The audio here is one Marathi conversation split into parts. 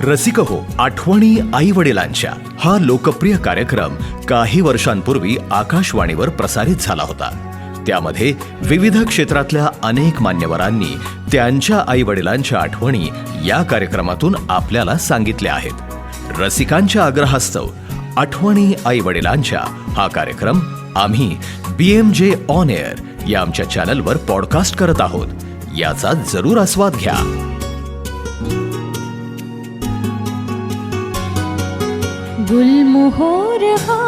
रसिक हो आठवणी आई वडिलांच्या. हा लोकप्रिय कार्यक्रम काही वर्षांपूर्वी आकाशवाणीवर प्रसारित झाला होता. त्यामध्ये विविध क्षेत्रातल्या अनेक मान्यवरांनी त्यांच्या आई वडिलांच्या आठवणी या कार्यक्रमातून आपल्याला सांगितल्या आहेत. रसिकांच्या आग्रहास्तव आठवणी आई वडिलांच्या हा कार्यक्रम आम्ही B M J on air या आमच्या चॅनलवर पॉडकास्ट करत आहोत. याचा जरूर आस्वाद घ्या. गुलमोहोर हा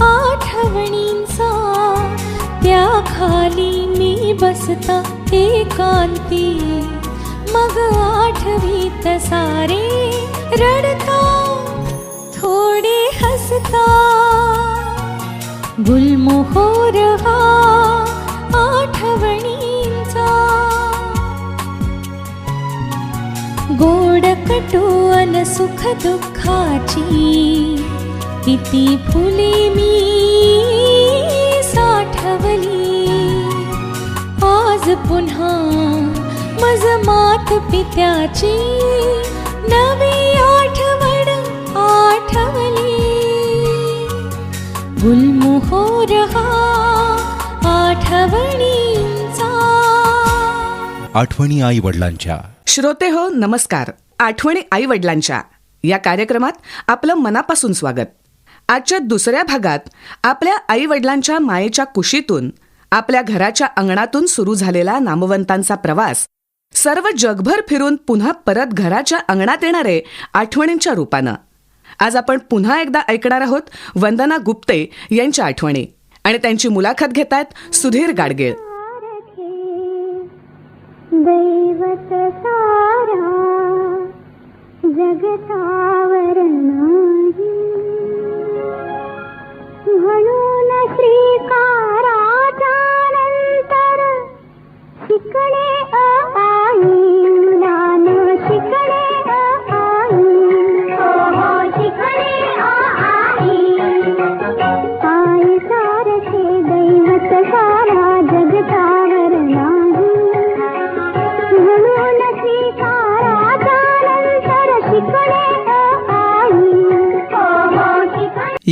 आठवणींचा. त्या खाली मी बसता एकांती. मग आठवीत सारे रडता थोडे हसता. गुलमोहोर हा आठवणींचा. गोड कटू अन सुख दुःखाची. किती फुले मी साठवली. आज पुन्हा मज मात पित्याची नवी आठवण आठवली. गुलमोहोर हा आठवणींचा. आठवणी आई वडिलांच्या. श्रोते हो नमस्कार. आठवणी आई वडिलांच्या. या कार्यक्रमात आपलं मनापासून स्वागत. आजच्या दुसऱ्या भागात आपल्या आई वडिलांच्या मायेच्या कुशीतून आपल्या घराच्या अंगणातून सुरू झालेला नामवंतांचा प्रवास सर्व जगभर फिरून पुन्हा परत घराच्या अंगणात येणारे आठवणींच्या रूपानं. आज आपण पुन्हा एकदा ऐकणार आहोत वंदना गुप्ते यांच्या आठवणी आणि त्यांची मुलाखत घेत आहेत सुधीर गाडगेळ. दैवत सारा का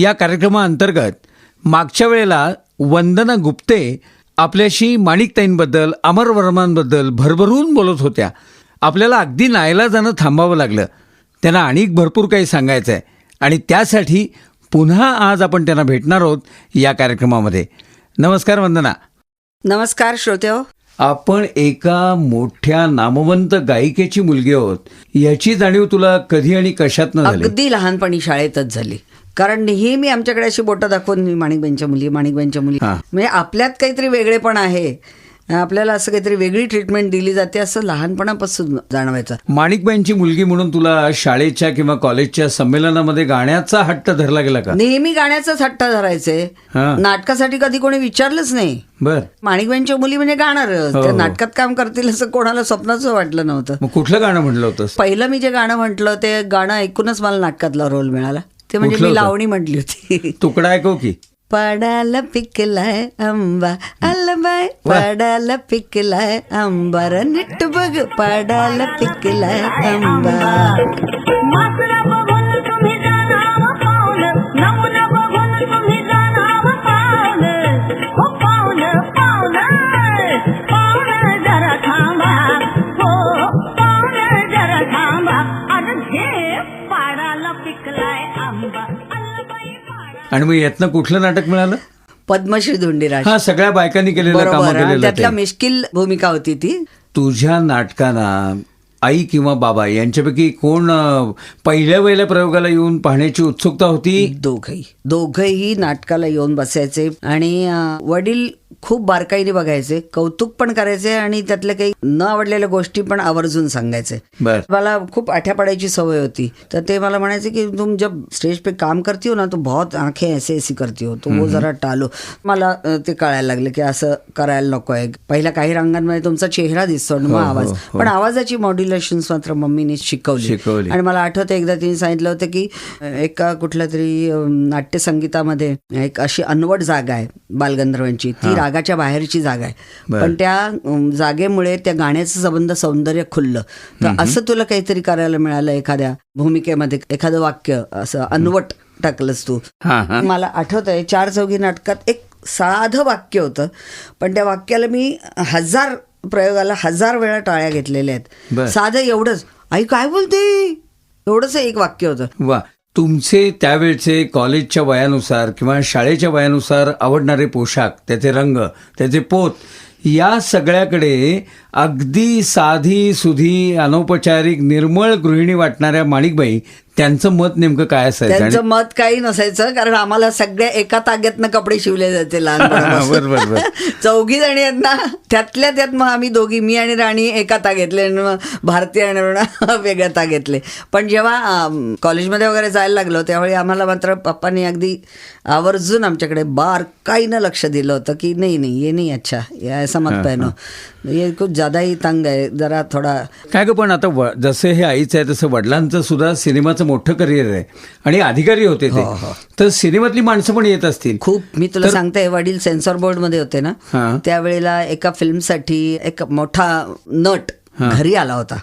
या कार्यक्रमाअंतर्गत मागच्या वेळेला वंदना गुप्ते आपल्याशी माणिकताईंबद्दल अमर वर्मांबद्दल भरभरून बोलत होत्या. आपल्याला अगदी नायला जाणं थांबावं लागलं. त्यांना आणिक भरपूर काही सांगायचं आहे आणि त्यासाठी पुन्हा आज आपण त्यांना भेटणार आहोत या कार्यक्रमामध्ये. नमस्कार वंदना. नमस्कार श्रोत्यो आपण एका मोठ्या नामवंत गायिकेची मुलगी आहोत. याची जाणीव तुला कधी आणि कशातनं झाली? अगदी लहानपणी शाळेतच झाली. कारण नेहमी आमच्याकडे अशी बोटं दाखवून मी माणिकबाईंच्या मुली माणिकबाईंच्या मुली. म्हणजे आपल्यात काहीतरी वेगळेपण आहे. आपल्याला असं काहीतरी वेगळी ट्रीटमेंट दिली जाते असं लहानपणापासून जाणवायचं. माणिकबाईंची मुलगी म्हणून तुला शाळेच्या किंवा कॉलेजच्या संमेलनामध्ये गाण्याचा हट्ट धरला गेला का? नेहमी गाण्याचाच हट्ट धरायचे. नाटकासाठी कधी कोणी विचारलंच नाही. बर. माणिकबाईंच्या मुली म्हणजे गाणारच. हो. नाटकात काम करतील असं कोणाला स्वप्नाच वाटलं नव्हतं. मग कुठलं गाणं म्हणलं होतंस? पहिलं मी जे गाणं म्हटलं ते गाणं ऐकूनच मला नाटकातला रोल मिळाला. ते म्हणजे मी? लावणी म्हटली होती. तुकडा ऐकव की पडाला पिकलाय आंबा आलबाय पडाला पिकलाय आंबार नीट बघ पडाला पिकलाय आंबा. आणि मग यातनं कुठलं नाटक मिळालं? पद्मश्री धुंडीराज. हा सगळ्या बायकांनी केलेलं काम बरोबर आणि केलेलं त्यातल्या. मिश्किल भूमिका होती ती. तुझ्या नाटकांना आई किंवा बाबा यांच्यापैकी कोण अं, पहिल्या पहिल्या प्रयोगाला येऊन पाहण्याची उत्सुकता होती? दोघही. दोघही नाटकाला येऊन बसायचे आणि अं, वडील खूप बारकाईने बघायचे कौतुक पण करायचे आणि त्यातल्या काही न आवडलेल्या गोष्टी पण आवर्जून सांगायचे. मला खूप आठ्या पडायची सवय होती. तर ते मला म्हणायचे की तुम जब स्टेज पे काम करती हो ना तो बहुत आंखें ऐसे ऐसी करती हो तो वो जरा टालो. मला ते कळायला लागलं की असं करायला नको आहे. पहिल्या काही रंगांमध्ये तुमचा चेहरा दिसतो आणि मग हो, हो, आवाज. हो. पण आवाजाची मॉड्युलेशन मात्र मम्मीने शिकवली. आणि मला आठवतं एकदा तिने सांगितलं होतं की एका कुठल्या तरी नाट्यसंगीतामध्ये एक अशी अनवट जागा आहे बालगंधर्वांची. ती राग रागाच्या बाहेरची जागा आहे. पण त्या जागेमुळे त्या गाण्याचं संबंध सौंदर्य खुललं. तर असं तुला काहीतरी करायला मिळालं एखाद्या भूमिकेमध्ये? एखादं वाक्य असं अनवट टाकलंस तू? मला आठवत आहे चार चौघी नाटकात एक साधं वाक्य होतं. पण त्या वाक्याला मी हजार प्रयोगाला हजार वेळा टाळ्या घेतलेल्या. आहेत. साधं एवढंच. आई काय बोलते? एवढंच एक वाक्य होतं. वा. तुमचे त्यावेळचे कॉलेजच्या वयानुसार किंवा शाळेच्या वयानुसार आवडणारे पोशाख त्याचे रंग त्याचे पोत या सगळ्याकडे अगदी साधी सुधी अनौपचारिक निर्मळ गृहिणी वाटणाऱ्या माणिकबाई त्यांचं मत नेमकं काय असायचं? त्यांचं मत काही नसायचं कारण आम्हाला सगळ्या एका ताग्यातनं कपडे शिवले बरं, बरं. चौघी जणी आहेत ना त्यातल्या त्यात मग आम्ही दोघी मी आणि राणी एका ताग्यातले आणि मग भारती आणि वेगळ्या ताग्यातले पण जेव्हा कॉलेजमध्ये वगैरे जायला लागलो त्यावेळी आम्हाला मात्र पप्पांनी अगदी आवर्जून आमच्याकडे बारकाईनं लक्ष दिलं होतं की नाही नाही ये नाही अच्छा ये ऐसा मत पहनो ये कुछ ज्यादा ही तंग आहे जरा थोडा काय ग पण आता व- जसं हे आईचं आहे तसं वडिलांचं सुद्धा सिनेमाचं मोठं करिअर आहे. आणि अधिकारी होते ते. तर सिनेमातली माणसं पण येत असतील. खूप मी तुला सांगते वडील सेन्सॉर बोर्डमध्ये होते ना हा. त्यावेळेला एका फिल्मसाठी एक मोठा नट घरी आला होता.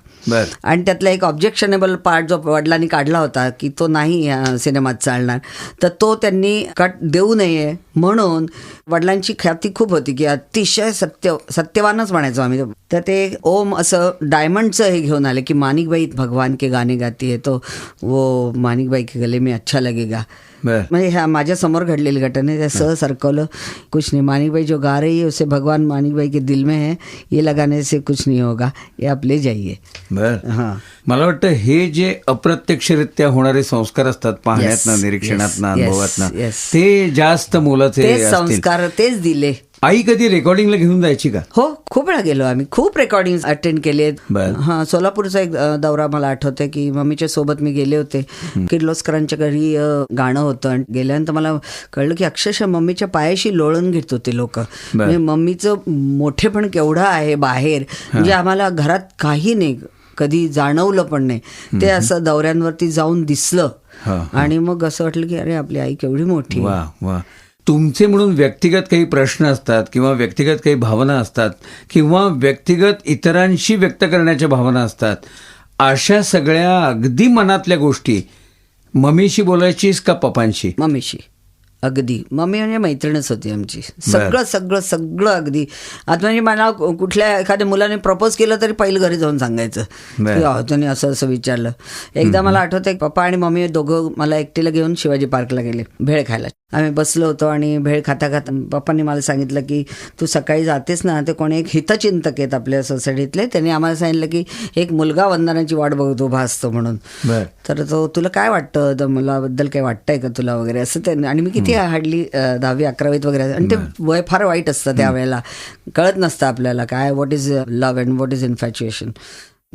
आणि त्यातला एक ऑब्जेक्शनेबल पार्ट जो वडिलांनी काढला होता की तो नाही सिनेमात चालणार. तर तो त्यांनी कट देऊ नये म्हणून वडिलांची ख्याती खूप होती की अतिशय सत्य सत्यवानच म्हणायचो आम्ही. तर ते ओम असं डायमंडचं हे घेऊन आले की मानिकबाई भगवान के गाणे गाती है तो वो मानिकबाई के गले में अच्छा लगेगा. म्हणजे ह्या माझ्यासमोर घडलेली घटना आहे. सह सरकवलं कुछ नहीं मानिक भाई जो गा रही है उसे भगवान मानिक भाई के दिल में है ये लगाने से कुछ नहीं होगा ये आप ले जाइए. बर. हां. मला वाटतं हे जे अप्रत्यक्षरित्या होणारे संस्कार असतात अनुभवातनं yes, yes. ते जास्त मोलाचे संस्कार तेच दिले. आई कधी रेकॉर्डिंगला घेऊन जायची का? हो खूप वेळा गेलो आम्ही. खूप रेकॉर्डिंग अटेंड केले बर. हा सोलापूरचा एक दौरा मला आठवतोय की मम्मीच्या सोबत मी गेले होते. किर्लोस्करांच्या घरी गाणं होतं आणि गेल्यानंतर मला कळलं की अक्षरशः मम्मीच्या पायाशी लोळून घेत होते लोक. म्हणजे मम्मीचं मोठेपण केवढं आहे बाहेर म्हणजे आम्हाला घरात काही नाही कधी जाणवलं पण नाही. ते असं दौऱ्यांवरती जाऊन दिसलं. आणि मग असं वाटलं की अरे आपली आई केवढी मोठी वा. तुमचे म्हणून व्यक्तिगत काही प्रश्न असतात किंवा व्यक्तिगत काही भावना असतात किंवा व्यक्तिगत इतरांशी व्यक्त करण्याच्या भावना असतात अशा सगळ्या अगदी मनातल्या गोष्टी. मम्मीशी बोलायचीस का पप्पांशी? मम्मीशी. अगदी. मम्मी म्हणजे मैत्रीणच होती आमची. सगळं सगळं सगळं अगदी. आता म्हणजे मला कुठल्या एखाद्या मुलाने प्रपोज केलं तरी पहिलं घरी जाऊन सांगायचं. त्याने असं असं विचारलं. एकदा मला आठवतं पप्पा आणि मम्मी दोघं मला एकटीला घेऊन शिवाजी पार्कला गेले भेळ खायला. आम्ही बसलो होतो आणि भेळ खाता खाता पप्पांनी मला सांगितलं की तू सकाळी जातेस ना ते कोणी एक हितचिंतक आहेत आपल्या सोसायटीतले त्यांनी आम्हाला सांगितलं की एक मुलगा वंदनाची वाट बघतो उभा असतो म्हणून तर तो तुला काय वाटतं? तर मुलाबद्दल काय वाटतंय का तुला वगैरे? असं ते आणि मी किती हार्डली दहावी अकरावीत वगैरे आणि ते वय फार वाईट असतं त्यावेळेला कळत नसतं आपल्याला काय what is love and what is infatuation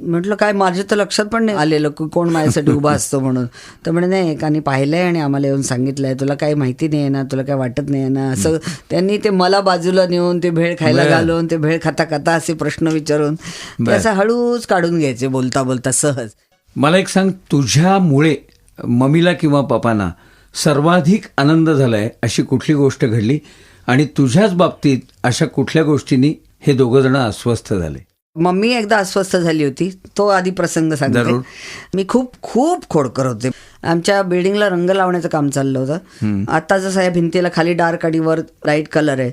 म्हटलं काय माझ्या तर लक्षात पण नाही आलेलं की कोण माझ्यासाठी उभा असतो म्हणून. तर म्हणे नाही एकाने पाहिलंय आणि आम्हाला येऊन सांगितलंय. तुला काही माहिती नाही ना तुला काय वाटत नाही आहे ना. असं त्यांनी ते मला बाजूला नेऊन ते भेळ खायला. घालून ते भेळ खाता खाता असे प्रश्न विचारून ते. असं हळूच काढून घ्यायचे बोलता बोलता सहज. मला एक सांग तुझ्यामुळे मम्मीला किंवा पप्पांना सर्वाधिक आनंद झालाय अशी कुठली गोष्ट घडली? आणि तुझ्याच बाबतीत अशा कुठल्या गोष्टींनी हे दोघं जण अस्वस्थ झाले? मम्मी एकदा अस्वस्थ झाली होती. तो आधी प्रसंग सांगते. मी खूप खूप खोडकर होते. आमच्या बिल्डिंगला रंग लावण्याचं काम चाललं होतं. आता जसं या भिंतीला खाली डार्क आणि वर लाइट कलर आहे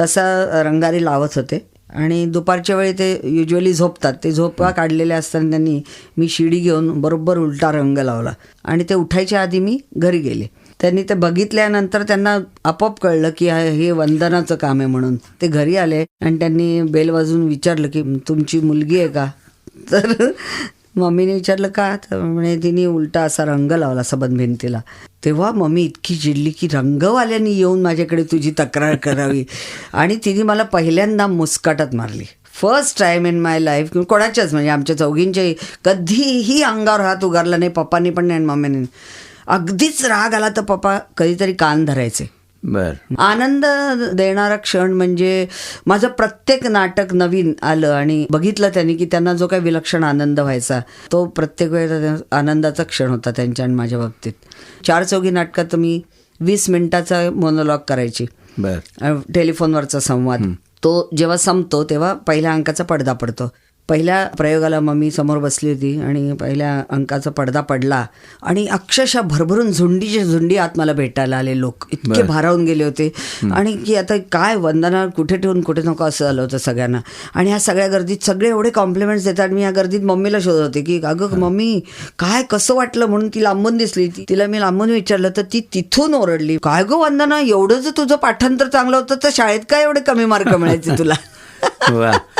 तसा रंगारी लावत होते. आणि दुपारच्या वेळी ते युजली झोपतात. ते झोपा काढलेले असताना त्यांनी मी शिडी घेऊन बरोबर उलटा रंग लावला आणि ते उठायच्या आधी मी घरी गेले. त्यांनी ते बघितल्यानंतर त्यांना आपोआप कळलं की हे वंदनाचं काम आहे म्हणून. ते घरी आले आणि त्यांनी बेल वाजून विचारलं की तुमची मुलगी आहे का? तर मम्मीने विचारलं का? तर म्हणे तिने उलटा असा रंग लावला सबंध भिंतीला तेव्हा मम्मी इतकी चिडली की रंगवाल्यांनी येऊन माझ्याकडे तुझी तक्रार करावी. आणि तिने मला पहिल्यांदा मुस्काटात मारली. First time in my life किंवा कोणाच्याच म्हणजे आमच्या चौघींच्याही कधीही अंगावर हात उगारला नाही पप्पांनी पण नाही आणि मम्मीने. अगदीच राग आला तर पप्पा कधीतरी कान धरायचे. बर. आनंद देणारा क्षण म्हणजे माझं प्रत्येक नाटक नवीन आलं आणि बघितलं त्यांनी की त्यांना जो काही विलक्षण आनंद व्हायचा तो प्रत्येक वेळेला आनंदाचा क्षण होता त्यांच्या आणि माझ्या बाबतीत. चार चौघी नाटकात मी वीस मिनिटाचा मोनोलॉग करायची. टेलिफोनवरचा संवाद. तो जेव्हा संपतो तेव्हा पहिल्या अंकाचा पडदा पडतो. पहिल्या प्रयोगाला मम्मी समोर बसली होती आणि पहिल्या अंकाचा पडदा पडला आणि अक्षरशः भरभरून झुंडीचे झुंडी आत मला भेटायला आले लोक. इतके भारावून गेले होते. आणि की आता काय वंदना कुठे ठेवून कुठे नको असं झालं होतं सगळ्यांना. आणि ह्या सगळ्या गर्दीत सगळे एवढे कॉम्प्लिमेंट्स देतात मी या गर्दीत मम्मीला शोधत होते की अगं मम्मी काय कसं वाटलं? म्हणून ती लांबून दिसली. तिला मी लांबून विचारलं तर ती तिथून ओरडली. काय गं वंदना एवढं जर तुझं पाठांतर चांगलं होतं तर शाळेत काय एवढे कमी मार्क मिळायचे तुला?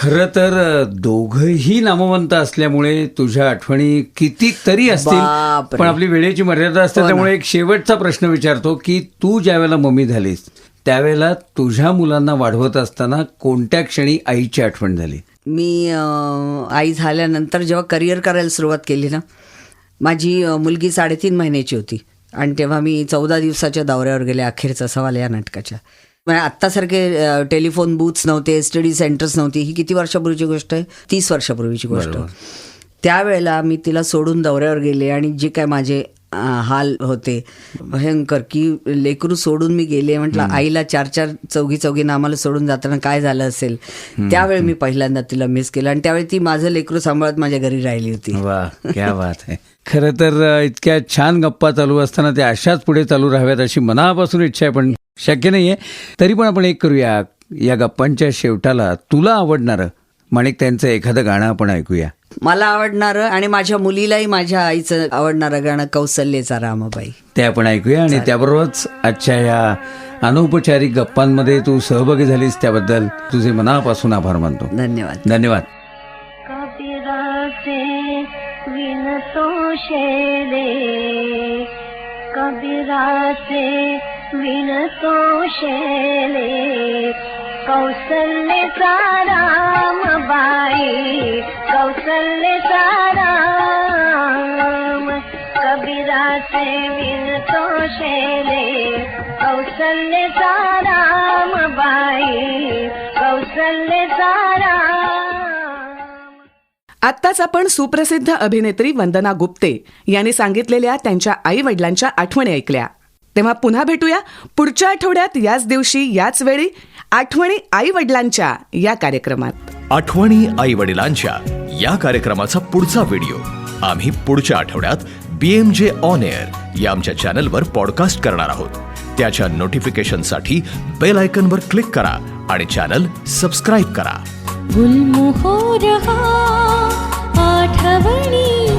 खरं तर दोघंही नामवंत असल्यामुळे तुझ्या आठवणी कितीतरी असतील बापरे. पण आपली वेळेची मर्यादा असते हो. त्यामुळे एक शेवटचा प्रश्न विचारतो की तू ज्या वेळेला मम्मी झालीस त्यावेळेला तुझ्या मुलांना वाढवत असताना कोणत्या क्षणी आईची आठवण झाली मी आई झाल्यानंतर जेव्हा करिअर करायला सुरुवात केली ना माझी मुलगी साडेतीन महिन्याची होती आणि तेव्हा मी चौदा दिवसाच्या दौऱ्यावर गेले अखेरचा सवाल या नाटकाच्या म्हणजे आत्तासारखे टेलिफोन बूथ्स नव्हते स्टडी सेंटर्स नव्हती. ही किती वर्षापूर्वीची गोष्ट आहे? तीस वर्षापूर्वीची गोष्ट. त्यावेळेला मी तिला सोडून दौऱ्यावर गेले आणि जे काय माझे हाल होते भयंकर की लेकरू सोडून मी गेले. म्हटलं आईला चार चार चौघी चौघीनं आम्हाला सोडून जाताना काय झालं असेल? त्यावेळी मी पहिल्यांदा तिला मिस केलं आणि त्यावेळी ती माझं लेकरू सांभाळत माझ्या घरी राहिली होती. वा क्या बात आहे. खरं तर इतक्या छान गप्पा चालू असताना त्या अशाच पुढे चालू राहाव्यात अशी मनापासून इच्छा आहे पण शक्य नाहीये. तरी पण आपण एक करूया. या गप्पांच्या शेवटाला तुला आवडणारं माणिक त्यांचं एखादं गाणं आपण ऐकूया. मला आवडणारं आणि माझ्या मुलीलाही माझ्या आईचं आवडणारं गाणं कौसल्यचा रामाबाई. ते आपण ऐकूया आणि त्याबरोबरच आजच्या या अनौपचारिक गप्पांमध्ये तू सहभागी झालीस त्याबद्दल तुझे मनापासून आभार मानतो. धन्यवाद. धन्यवाद. कबीरा से विनतो शेरे कौसल्य राम बाई कौसल्य राम कबीरा से विनतो शेरे कौसल्य राम बाई कौसल्य राम आत्ताच आपण सुप्रसिद्ध अभिनेत्री वंदना गुप्ते यांनी सांगितलेल्या त्यांच्या आई वडिलांच्या आठवणी ऐकल्या. तेव्हा पुन्हा भेटूया. पुढच्या आठवड्यात याच दिवशी याच वेळी आठवणी आई वडिलांच्या या कार्यक्रमात. आठवणी आई वडिलांच्या या कार्यक्रमाचा पुढचा व्हिडिओ. आम्ही पुढच्या आठवड्यात बीएमजे ऑन एअर या आमच्या चॅनलवर पॉडकास्ट करणार आहोत. त्याच्या नोटिफिकेशनसाठी बेल आयकनवर क्लिक करा आणि चॅनल सबस्क्राईब करा. आठवणी